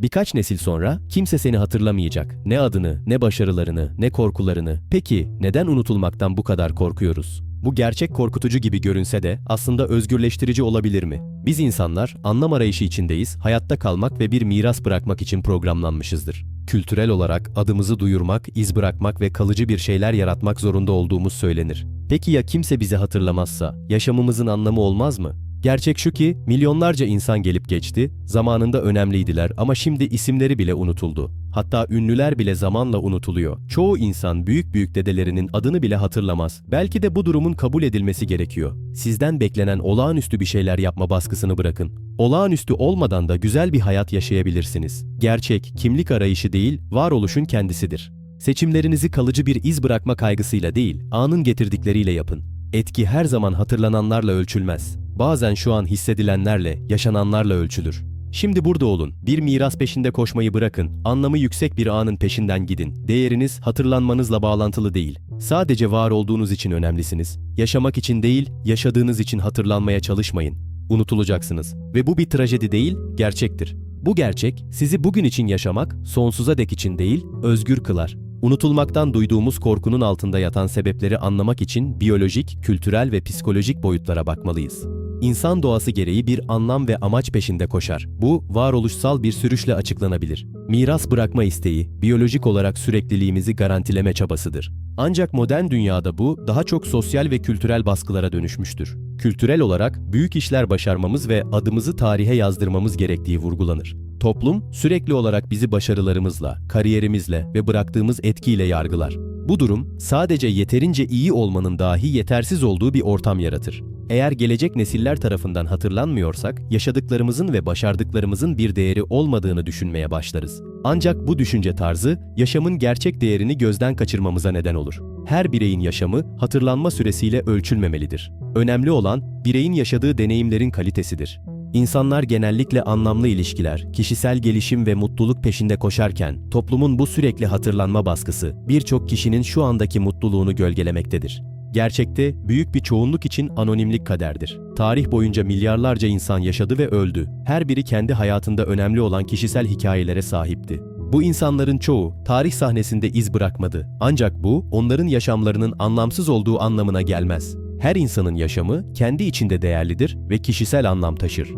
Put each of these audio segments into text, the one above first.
Birkaç nesil sonra kimse seni hatırlamayacak. Ne adını, ne başarılarını, ne korkularını. Peki neden unutulmaktan bu kadar korkuyoruz? Bu gerçek korkutucu gibi görünse de aslında özgürleştirici olabilir mi? Biz insanlar anlam arayışı içindeyiz, hayatta kalmak ve bir miras bırakmak için programlanmışızdır. Kültürel olarak adımızı duyurmak, iz bırakmak ve kalıcı bir şeyler yaratmak zorunda olduğumuz söylenir. Peki ya kimse bizi hatırlamazsa, yaşamımızın anlamı olmaz mı? Gerçek şu ki milyonlarca insan gelip geçti, zamanında önemliydiler ama şimdi isimleri bile unutuldu. Hatta ünlüler bile zamanla unutuluyor. Çoğu insan büyük büyük dedelerinin adını bile hatırlamaz. Belki de bu durumun kabul edilmesi gerekiyor. Sizden beklenen olağanüstü bir şeyler yapma baskısını bırakın. Olağanüstü olmadan da güzel bir hayat yaşayabilirsiniz. Gerçek, kimlik arayışı değil, varoluşun kendisidir. Seçimlerinizi kalıcı bir iz bırakma kaygısıyla değil, anın getirdikleriyle yapın. Etki her zaman hatırlananlarla ölçülmez. Bazen şu an hissedilenlerle, yaşananlarla ölçülür. Şimdi burada olun. Bir miras peşinde koşmayı bırakın. Anlamı yüksek bir anın peşinden gidin. Değeriniz hatırlanmanızla bağlantılı değil. Sadece var olduğunuz için önemlisiniz. Yaşamak için değil, yaşadığınız için hatırlanmaya çalışmayın. Unutulacaksınız. Ve bu bir trajedi değil, gerçektir. Bu gerçek sizi bugün için yaşamak, sonsuza dek için değil, özgür kılar. Unutulmaktan duyduğumuz korkunun altında yatan sebepleri anlamak için biyolojik, kültürel ve psikolojik boyutlara bakmalıyız. İnsan doğası gereği bir anlam ve amaç peşinde koşar. Bu, varoluşsal bir sürüşle açıklanabilir. Miras bırakma isteği, biyolojik olarak sürekliliğimizi garantileme çabasıdır. Ancak modern dünyada bu, daha çok sosyal ve kültürel baskılara dönüşmüştür. Kültürel olarak büyük işler başarmamız ve adımızı tarihe yazdırmamız gerektiği vurgulanır. Toplum sürekli olarak bizi başarılarımızla, kariyerimizle ve bıraktığımız etkiyle yargılar. Bu durum sadece yeterince iyi olmanın dahi yetersiz olduğu bir ortam yaratır. Eğer gelecek nesiller tarafından hatırlanmıyorsak, yaşadıklarımızın ve başardıklarımızın bir değeri olmadığını düşünmeye başlarız. Ancak bu düşünce tarzı, yaşamın gerçek değerini gözden kaçırmamıza neden olur. Her bireyin yaşamı, hatırlanma süresiyle ölçülmemelidir. Önemli olan, bireyin yaşadığı deneyimlerin kalitesidir. İnsanlar genellikle anlamlı ilişkiler, kişisel gelişim ve mutluluk peşinde koşarken, toplumun bu sürekli hatırlanma baskısı birçok kişinin şu andaki mutluluğunu gölgelemektedir. Gerçekte büyük bir çoğunluk için anonimlik kaderdir. Tarih boyunca milyarlarca insan yaşadı ve öldü. Her biri kendi hayatında önemli olan kişisel hikayelere sahipti. Bu insanların çoğu tarih sahnesinde iz bırakmadı. Ancak bu onların yaşamlarının anlamsız olduğu anlamına gelmez. Her insanın yaşamı kendi içinde değerlidir ve kişisel anlam taşır.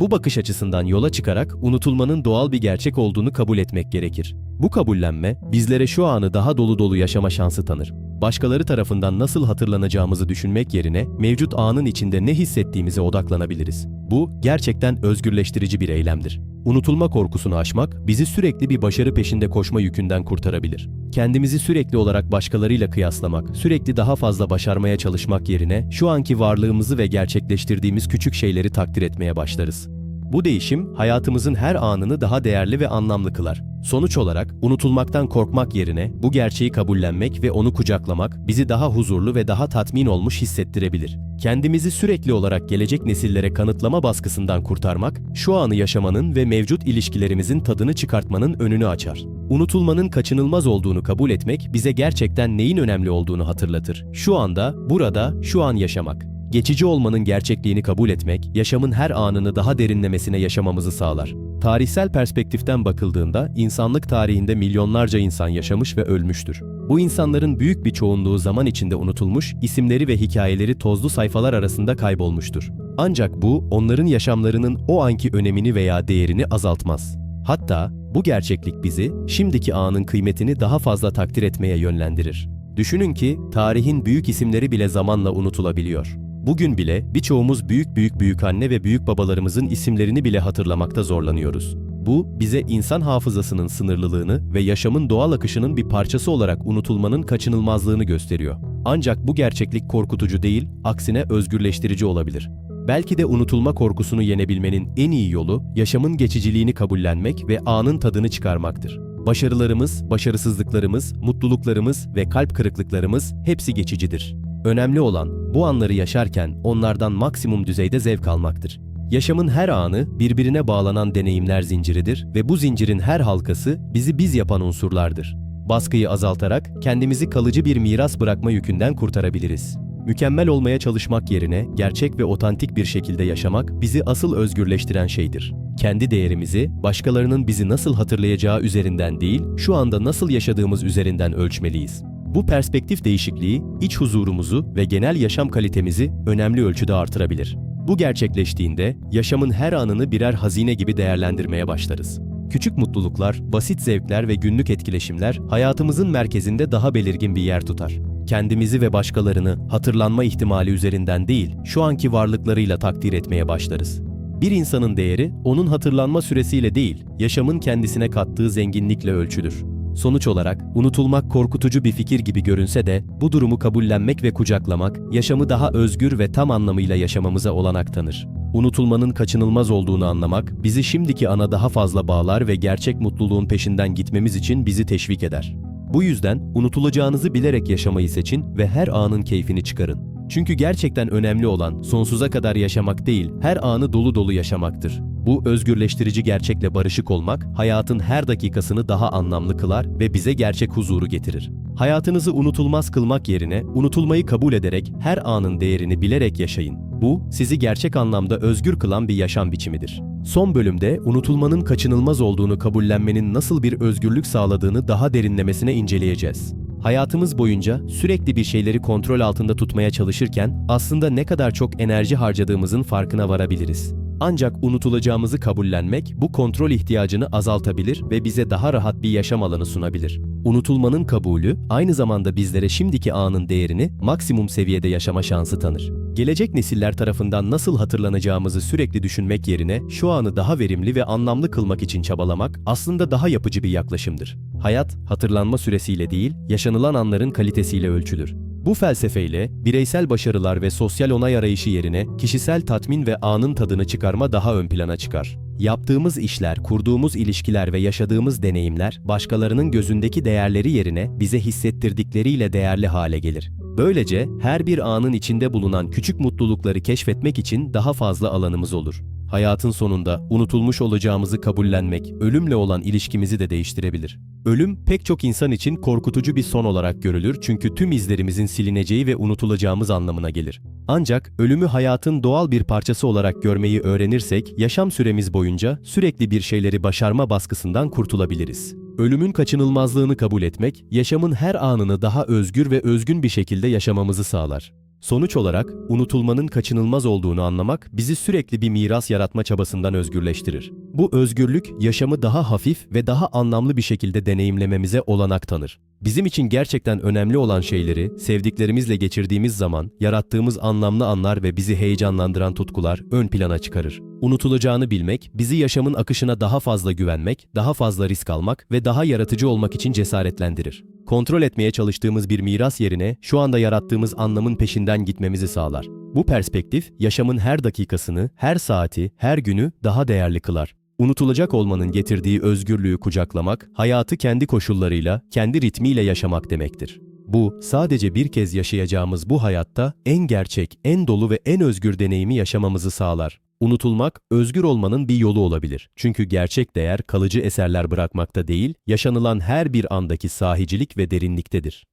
Bu bakış açısından yola çıkarak unutulmanın doğal bir gerçek olduğunu kabul etmek gerekir. Bu kabullenme bizlere şu anı daha dolu dolu yaşama şansı tanır. Başkaları tarafından nasıl hatırlanacağımızı düşünmek yerine mevcut anın içinde ne hissettiğimize odaklanabiliriz. Bu gerçekten özgürleştirici bir eylemdir. Unutulma korkusunu aşmak bizi sürekli bir başarı peşinde koşma yükünden kurtarabilir. Kendimizi sürekli olarak başkalarıyla kıyaslamak, sürekli daha fazla başarmaya çalışmak yerine şu anki varlığımızı ve gerçekleştirdiğimiz küçük şeyleri takdir etmeye başlarız. Bu değişim hayatımızın her anını daha değerli ve anlamlı kılar. Sonuç olarak unutulmaktan korkmak yerine bu gerçeği kabullenmek ve onu kucaklamak bizi daha huzurlu ve daha tatmin olmuş hissettirebilir. Kendimizi sürekli olarak gelecek nesillere kanıtlama baskısından kurtarmak, şu anı yaşamanın ve mevcut ilişkilerimizin tadını çıkartmanın önünü açar. Unutulmanın kaçınılmaz olduğunu kabul etmek bize gerçekten neyin önemli olduğunu hatırlatır. Şu anda, burada, şu an yaşamak. Geçici olmanın gerçekliğini kabul etmek, yaşamın her anını daha derinlemesine yaşamamızı sağlar. Tarihsel perspektiften bakıldığında insanlık tarihinde milyonlarca insan yaşamış ve ölmüştür. Bu insanların büyük bir çoğunluğu zaman içinde unutulmuş, isimleri ve hikayeleri tozlu sayfalar arasında kaybolmuştur. Ancak bu onların yaşamlarının o anki önemini veya değerini azaltmaz. Hatta bu gerçeklik bizi şimdiki anın kıymetini daha fazla takdir etmeye yönlendirir. Düşünün ki tarihin büyük isimleri bile zamanla unutulabiliyor. Bugün bile birçoğumuz büyük büyük büyükanne ve büyük babalarımızın isimlerini bile hatırlamakta zorlanıyoruz. Bu bize insan hafızasının sınırlılığını ve yaşamın doğal akışının bir parçası olarak unutulmanın kaçınılmazlığını gösteriyor. Ancak bu gerçeklik korkutucu değil, aksine özgürleştirici olabilir. Belki de unutulma korkusunu yenebilmenin en iyi yolu yaşamın geçiciliğini kabullenmek ve anın tadını çıkarmaktır. Başarılarımız, başarısızlıklarımız, mutluluklarımız ve kalp kırıklıklarımız hepsi geçicidir. Önemli olan bu anları yaşarken onlardan maksimum düzeyde zevk almaktır. Yaşamın her anı birbirine bağlanan deneyimler zinciridir ve bu zincirin her halkası bizi biz yapan unsurlardır. Baskıyı azaltarak kendimizi kalıcı bir miras bırakma yükünden kurtarabiliriz. Mükemmel olmaya çalışmak yerine gerçek ve otantik bir şekilde yaşamak bizi asıl özgürleştiren şeydir. Kendi değerimizi başkalarının bizi nasıl hatırlayacağı üzerinden değil, şu anda nasıl yaşadığımız üzerinden ölçmeliyiz. Bu perspektif değişikliği iç huzurumuzu ve genel yaşam kalitemizi önemli ölçüde artırabilir. Bu gerçekleştiğinde yaşamın her anını birer hazine gibi değerlendirmeye başlarız. Küçük mutluluklar, basit zevkler ve günlük etkileşimler hayatımızın merkezinde daha belirgin bir yer tutar. Kendimizi ve başkalarını hatırlanma ihtimali üzerinden değil, şu anki varlıklarıyla takdir etmeye başlarız. Bir insanın değeri onun hatırlanma süresiyle değil, yaşamın kendisine kattığı zenginlikle ölçülür. Sonuç olarak unutulmak korkutucu bir fikir gibi görünse de bu durumu kabullenmek ve kucaklamak yaşamı daha özgür ve tam anlamıyla yaşamamıza olanak tanır. Unutulmanın kaçınılmaz olduğunu anlamak bizi şimdiki ana daha fazla bağlar ve gerçek mutluluğun peşinden gitmemiz için bizi teşvik eder. Bu yüzden unutulacağınızı bilerek yaşamayı seçin ve her anın keyfini çıkarın. Çünkü gerçekten önemli olan sonsuza kadar yaşamak değil, her anı dolu dolu yaşamaktır. Bu özgürleştirici gerçekle barışık olmak, hayatın her dakikasını daha anlamlı kılar ve bize gerçek huzuru getirir. Hayatınızı unutulmaz kılmak yerine, unutulmayı kabul ederek her anın değerini bilerek yaşayın. Bu, sizi gerçek anlamda özgür kılan bir yaşam biçimidir. Son bölümde unutulmanın kaçınılmaz olduğunu kabullenmenin nasıl bir özgürlük sağladığını daha derinlemesine inceleyeceğiz. Hayatımız boyunca sürekli bir şeyleri kontrol altında tutmaya çalışırken aslında ne kadar çok enerji harcadığımızın farkına varabiliriz. Ancak unutulacağımızı kabullenmek bu kontrol ihtiyacını azaltabilir ve bize daha rahat bir yaşam alanı sunabilir. Unutulmanın kabulü aynı zamanda bizlere şimdiki anın değerini maksimum seviyede yaşama şansı tanır. Gelecek nesiller tarafından nasıl hatırlanacağımızı sürekli düşünmek yerine şu anı daha verimli ve anlamlı kılmak için çabalamak aslında daha yapıcı bir yaklaşımdır. Hayat hatırlanma süresiyle değil, yaşanılan anların kalitesiyle ölçülür. Bu felsefeyle bireysel başarılar ve sosyal onay arayışı yerine kişisel tatmin ve anın tadını çıkarma daha ön plana çıkar. Yaptığımız işler, kurduğumuz ilişkiler ve yaşadığımız deneyimler başkalarının gözündeki değerleri yerine bize hissettirdikleriyle değerli hale gelir. Böylece her bir anın içinde bulunan küçük mutlulukları keşfetmek için daha fazla alanımız olur. Hayatın sonunda unutulmuş olacağımızı kabullenmek, ölümle olan ilişkimizi de değiştirebilir. Ölüm pek çok insan için korkutucu bir son olarak görülür çünkü tüm izlerimizin silineceği ve unutulacağımız anlamına gelir. Ancak ölümü hayatın doğal bir parçası olarak görmeyi öğrenirsek, yaşam süremiz boyunca sürekli bir şeyleri başarma baskısından kurtulabiliriz. Ölümün kaçınılmazlığını kabul etmek, yaşamın her anını daha özgür ve özgün bir şekilde yaşamamızı sağlar. Sonuç olarak unutulmanın kaçınılmaz olduğunu anlamak bizi sürekli bir miras yaratma çabasından özgürleştirir. Bu özgürlük yaşamı daha hafif ve daha anlamlı bir şekilde deneyimlememize olanak tanır. Bizim için gerçekten önemli olan şeyleri sevdiklerimizle geçirdiğimiz zaman yarattığımız anlamlı anlar ve bizi heyecanlandıran tutkular ön plana çıkarır. Unutulacağını bilmek bizi yaşamın akışına daha fazla güvenmek, daha fazla risk almak ve daha yaratıcı olmak için cesaretlendirir. Kontrol etmeye çalıştığımız bir miras yerine şu anda yarattığımız anlamın peşinden gitmemizi sağlar. Bu perspektif yaşamın her dakikasını, her saati, her günü daha değerli kılar. Unutulacak olmanın getirdiği özgürlüğü kucaklamak, hayatı kendi koşullarıyla, kendi ritmiyle yaşamak demektir. Bu, sadece bir kez yaşayacağımız bu hayatta en gerçek, en dolu ve en özgür deneyimi yaşamamızı sağlar. Unutulmak, özgür olmanın bir yolu olabilir. Çünkü gerçek değer kalıcı eserler bırakmakta değil, yaşanılan her bir andaki sahicilik ve derinliktedir.